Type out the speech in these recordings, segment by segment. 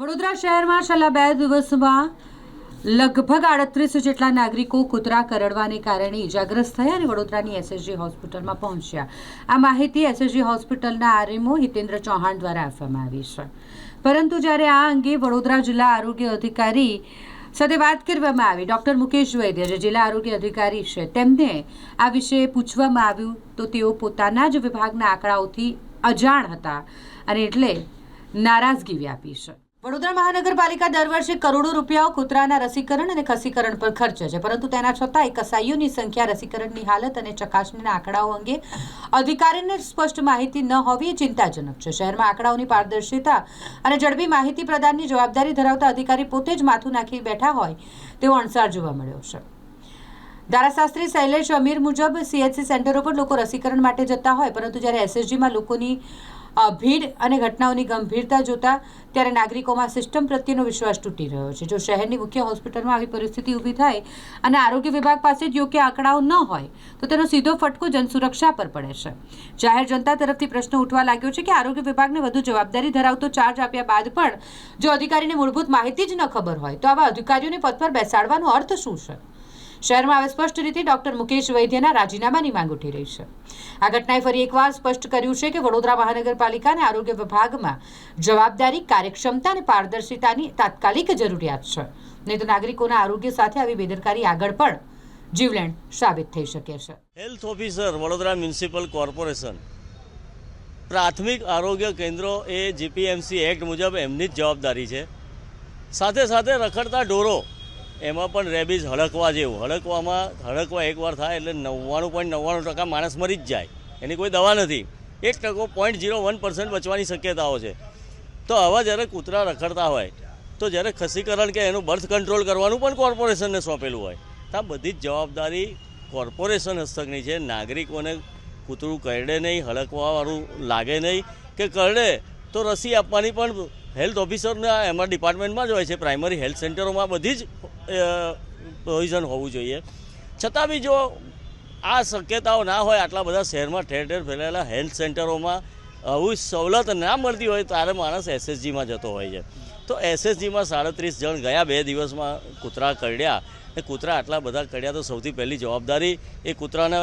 વડોદરા શહેરમાં છેલ્લા બે દિવસમાં લગભગ આડત્રીસ જેટલા નાગરિકો કૂતરા કરડવાને કારણે ઇજાગ્રસ્ત થયા અને વડોદરાની એસએસજી હોસ્પિટલમાં પહોંચ્યા. આ માહિતી એસએસજી હોસ્પિટલના આરએમઓ હિતેન્દ્ર ચૌહાણ દ્વારા આપવામાં આવી છે. પરંતુ જ્યારે આ અંગે વડોદરા જિલ્લા આરોગ્ય અધિકારી સાથે વાત કરવામાં આવી, ડૉક્ટર મુકેશ વૈદ્ય જે જિલ્લા આરોગ્ય અધિકારી છે, તેમને આ વિશે પૂછવામાં આવ્યું તો તેઓ પોતાના જ વિભાગના આંકડાઓથી અજાણ હતા અને એટલે નારાજગી વ્યાપી છે. વડોદરા મહાનગરપાલિકા દર વર્ષે કરોડો રૂપિયાઓ કૂતરાના રસીકરણ અને ખસીકરણ પર ખર્ચે છે. પરંતુ તેના છતાંય કસાઈઓની સંખ્યા રસીકરણની હાલત અને ચકાસણીના આંકડાઓ અંગે અધિકારીને સ્પષ્ટ માહિતી ન હોવી એ ચિંતાજનક છે. શહેરમાં આંકડાઓની પારદર્શિતા અને ઝડપી માહિતી પ્રદાનની જવાબદારી ધરાવતા અધિકારી પોતે જ માથું નાખી બેઠા હોય તેવો અણસાર જોવા મળ્યો છે. ધારાશાસ્ત્રી શૈલેષ અમીર મુજબ સીએચસી સેન્ટરો પર લોકો રસીકરણ માટે જતા હોય, પરંતુ જ્યારે એસએસજીમાં લોકોની ભીડ અને ઘટનાઓની ગંભીરતા જોતા ત્યારે નાગરિકોમાં સિસ્ટમ પ્રત્યેનો વિશ્વાસ તૂટી રહ્યો છે. જો શહેરની મુખ્ય હોસ્પિટલમાં આવી પરિસ્થિતિ ઊભી થાય અને આરોગ્ય વિભાગ પાસે જ યોગ્ય આંકડાઓ ન હોય, તો તેનો સીધો ફટકો જનસુરક્ષા પર પડે છે. જાહેર જનતા તરફથી પ્રશ્ન ઉઠવા લાગ્યો છે કે આરોગ્ય વિભાગને વધુ જવાબદારી ધરાવતો ચાર્જ આપ્યા બાદ પણ જો અધિકારીને મૂળભૂત માહિતી જ ન ખબર હોય, તો આવા અધિકારીઓને પદ પર બેસાડવાનો અર્થ શું છે? શહેરમાં હવે સ્પષ્ટ રીતે ડોક્ટર મુકેશ વૈદ્યના રાજીનામાની માંગ ઉઠી રહી છે. આ ઘટનાએ ફરી એકવાર સ્પષ્ટ કર્યું છે કે વડોદરા મહાનગરપાલિકા અને આરોગ્ય વિભાગમાં જવાબદારી, કાર્યક્ષમતા અને પારદર્શિતાની તાત્કાલિક જરૂરિયાત છે. નહીં તો નાગરિકોના આરોગ્ય સાથે આવી બેદરકારી આગળ પણ જીવલેણ સાબિત થઈ શકે છે. Health officer Vadodara municipal corporation પ્રાથમિક આરોગ્ય કેન્દ્રો એ જીપીએમસી એક્ટ મુજબ એમની જ જવાબદારી છે. સાથે સાથે રખડતા ઢોરો એમાં પણ રેબીઝ હડકવા જેવું. હડકવામાં હડકવા એકવાર થાય એટલે નવ્વાણું પોઈન્ટ નવ્વાણું ટકા માણસ મરી જ જાય. એની કોઈ દવા નથી. એક ટકો પોઈન્ટ ઝીરો વન પર્સન્ટ બચવાની શક્યતાઓ છે. તો આવા જ્યારે કૂતરા રખડતા હોય, તો જ્યારે ખસીકરણ કે એનું બર્થ કંટ્રોલ કરવાનું પણ કોર્પોરેશનને સોંપેલું હોય. તો આ બધી જ જવાબદારી કોર્પોરેશન હસ્તકની છે. નાગરિકોને કૂતરું કરડે નહીં હડકવાવાળું લાગે નહીં કે કરડે. તો રસી આપવાની પણ હેલ્થ ઓફિસરના એમાં ડિપાર્ટમેન્ટમાં જ હોય છે. પ્રાઇમરી હેલ્થ સેન્ટરોમાં બધી જ પ્રોવિઝન હોવું જોઈએ. છતાં બી જો આ શક્યતાઓ ના હોય, આટલા બધા શહેરમાં ઠેર ઠેર ફેલાયેલા હેલ્થ સેન્ટરોમાં આવું સવલત ના મળતી હોય, ત્યારે માણસ એસએસજીમાં જતો હોય છે. તો એસએસજીમાં સાડત્રીસ જણ ગયા બે દિવસમાં કૂતરા કરડ્યા. એ કૂતરા આટલા બધા કરડ્યા તો સૌથી પહેલી જવાબદારી એ કૂતરાને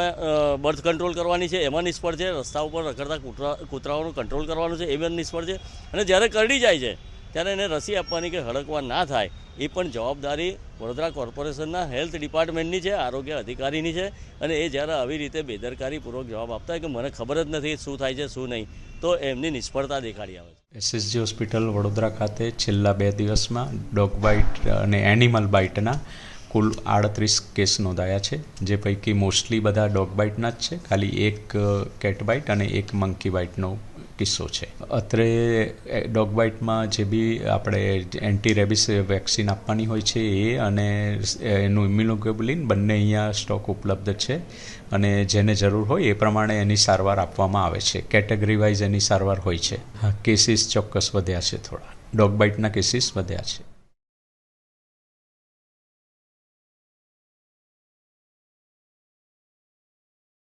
બર્થ કંટ્રોલ કરવાની છે. એમાં નિષ્ફળ છે. રસ્તા ઉપર રખડતા કૂતરા, કૂતરાઓનું કંટ્રોલ કરવાનું છે. એ પણ નિષ્ફળ છે. અને જ્યારે કરડી જાય છે ત્યારે એને રસી આપવાની કે હડકવા ના થાય, એ પણ જવાબદારી વડોદરા કોર્પોરેશનના હેલ્થ ડિપાર્ટમેન્ટની છે, આરોગ્ય અધિકારીની છે. અને એ જ્યારે આવી રીતે બેદરકારીપૂર્વક જવાબ આપતા હોય કે મને ખબર જ નથી શું થાય છે, શું નહીં, તો એમની નિષ્ફળતા દેખાડી આવે છે. એસએસજી હોસ્પિટલ વડોદરા ખાતે છેલ્લા બે દિવસમાં ડોગ બાઇટ અને એનિમલ બાઇટના કુલ આડત્રીસ કેસ નોંધાયા છે, જે પૈકી મોસ્ટલી બધા ડોગ બાઇટના જ છે. ખાલી એક કેટ બાઇટ અને એક મંકી બાઇટનો કિસ્સો છે. અત્રે ડોગ બાઇટમાં જે બી આપણે એન્ટી રેબિસ વેક્સિન આપવાની હોય છે એ અને એનું ઇમ્યુનોગ્લોબ્યુલિન બંને અહીંયા સ્ટોક ઉપલબ્ધ છે અને જેને જરૂર હોય એ પ્રમાણે એની સારવાર આપવામાં આવે છે. કેટેગરી વાઇઝ એની સારવાર હોય છે. કેસીસ ચોક્કસ વધ્યા છે થોડા. ડોગ બાઇટના કેસીસ વધ્યા છે.